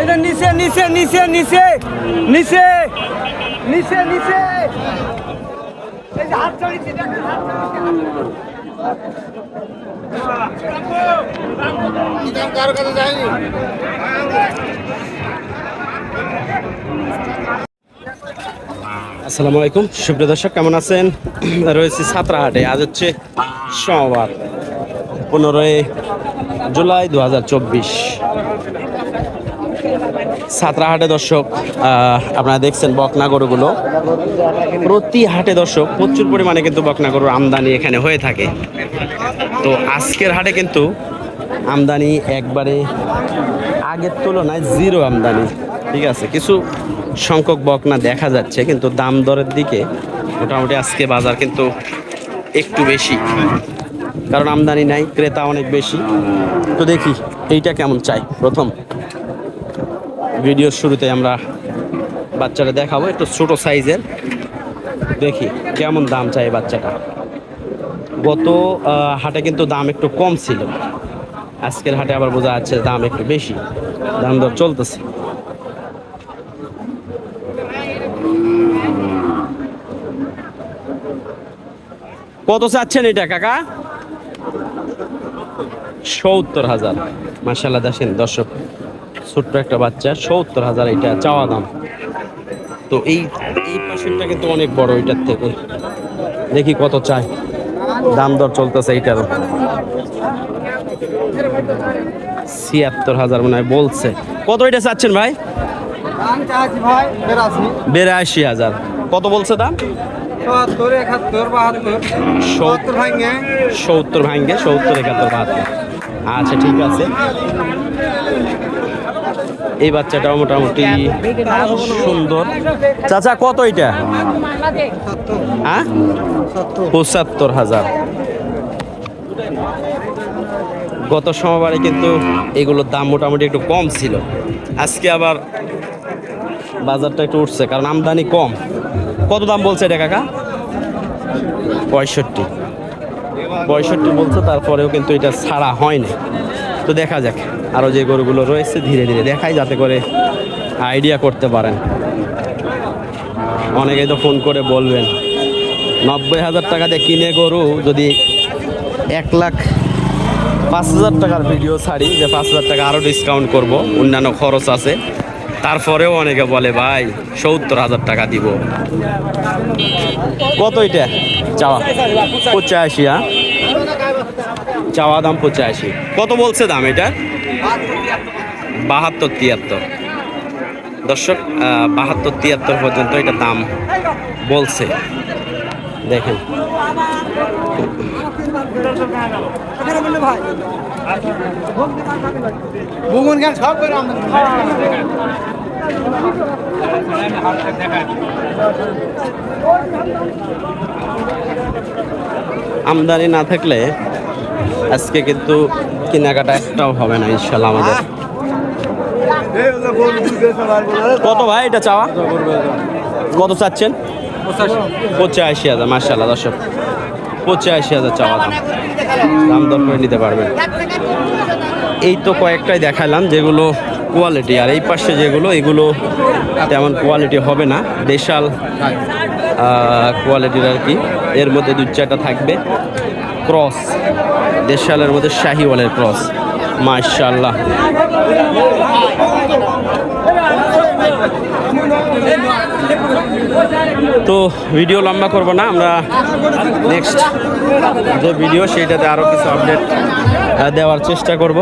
এটা নিচে নিচে নিচে নিচে নিচে নিচে নিচে এই যে হাত হাত ছড়িয়েছে। আসসালামু আলাইকুম। সুপ্রিয় দর্শক, কেমন আছেন? রয়েছে ছাত্রাহাটে। আজ হচ্ছে সোমবার, পনেরোই জুলাই দু হাজার চব্বিশ। ছাত্রাহাটে দর্শক আপনারা দেখছেন বকনা গরুগুলো। প্রতি হাটে দর্শক, প্রচুর পরিমাণে কিন্তু বকনা গরুর আমদানি এখানে হয়ে থাকে। তো আজকের হাটে কিন্তু আমদানি একবারে আগের তুলনায় জিরো আমদানি। ঠিক আছে, কিছু সংখ্যক বকনা দেখা যাচ্ছে, কিন্তু দাম দরের দিকে মোটামুটি আজকে বাজার কিন্তু একটু বেশি। কারণ আমদানি নাই, ক্রেতা অনেক বেশি। তো দেখি, এইটা কেমন চাই? প্রথম ভিডিওর শুরুতে আমরা বাচ্চাটা দেখাবো, একটু ছোটো সাইজের। দেখি, কেমন দাম চাই বাচ্চাটা? গত হাটে কিন্তু দাম একটু কম ছিল। আজকের হাটে আবার বোঝা যাচ্ছে দাম একটু বেশি। দাম দর চলতেছে। কত চাচ্ছেন এটা কাকা? সত্তর হাজার। মার্শাল্লাহ দেখেন দর্শক ছোট্ট একটা বাচ্চা সত্তর হাজার এটা চাওয়া দাম। তো এই এই পাশেরটা কিন্তু অনেক বড় এটার থেকে। দেখি কত চাই দাম দর চলতেছে এইটারও ছিয়াত্তর হাজার মনে হয় বলছে। কত এটা চাচ্ছেন ভাই? বিরাশি হাজার। কত বলছে দাম? সত্তর ভাঙে। সত্তর ভাঙ্গে সত্তর, একাত্তর, বাহাত্তর। আচ্ছা ঠিক আছে। এই বাচ্চাটাও মোটামুটি সুন্দর। চাচা, কত এটা? হ্যাঁ? পঁচাত্তর হাজার। গত সোমবারে কিন্তু এগুলোর দাম মোটামুটি একটু কম ছিল। আজকে আবার বাজারটা একটু উঠছে, কারণ আমদানি কম। কত দাম বলছে এটা, কাকা? পঁয়ষট্টি। পঁয়ষট্টি বলছে, তারপরেও কিন্তু এটা ছাড়া হয়নি। তো দেখা যাক আরও যে গরুগুলো রয়েছে, ধীরে ধীরে দেখাই, যাতে করে আইডিয়া করতে পারেন। অনেকেই তো ফোন করে বলবেন, নব্বই হাজার টাকা দিয়ে কিনে গরু, যদি এক লাখ পাঁচ হাজার টাকার ভিডিও ছাড়ি, যে পাঁচ হাজার টাকা আরও ডিসকাউন্ট করব, অন্যান্য খরচ আছে। তারপরেও অনেকে বলে ভাই সত্তর হাজার টাকা দিব। কত এটা? চাওয়া? পঁচাশি হ্যাঁ? চাওয়া দাম পঁচাশি। কত বলছে দাম এটা? বাহাত্তর তিয়াত্তর। দর্শক বাহাত্তর তিয়াত্তর পর্যন্ত এটা দাম বলছে। দেখেন। বুগুন গান সব করে আমদানি না থাকলে আজকে কিন্তু কেনাকাটা একটাও হবে না, ইনশাল্লাহ আমাদের। কত ভাই এটা চাওয়া? কত চাচ্ছেন? পঁচাশি। হাজার মার্শাল্লাহ দর্শক। পঁচাশি হাজার চাওয়া দাম। দাম দর করে নিতে পারবেন। এই তো কয়েকটাই দেখালাম যেগুলো কোয়ালিটি আর এই পাশে যেগুলো, এগুলো তেমন কোয়ালিটি হবে না। দেশাল কোয়ালিটির আর কি। এর মধ্যে দু চারটা থাকবে। ক্রস দেশালের মধ্যে শাহিওয়ালের ক্রস মার্শাল্লাহ তো ভিডিও লম্বা করব না, আমরা নেক্সট যে ভিডিও সেইটাতে আরও কিছু আপডেট দেওয়ার চেষ্টা করব।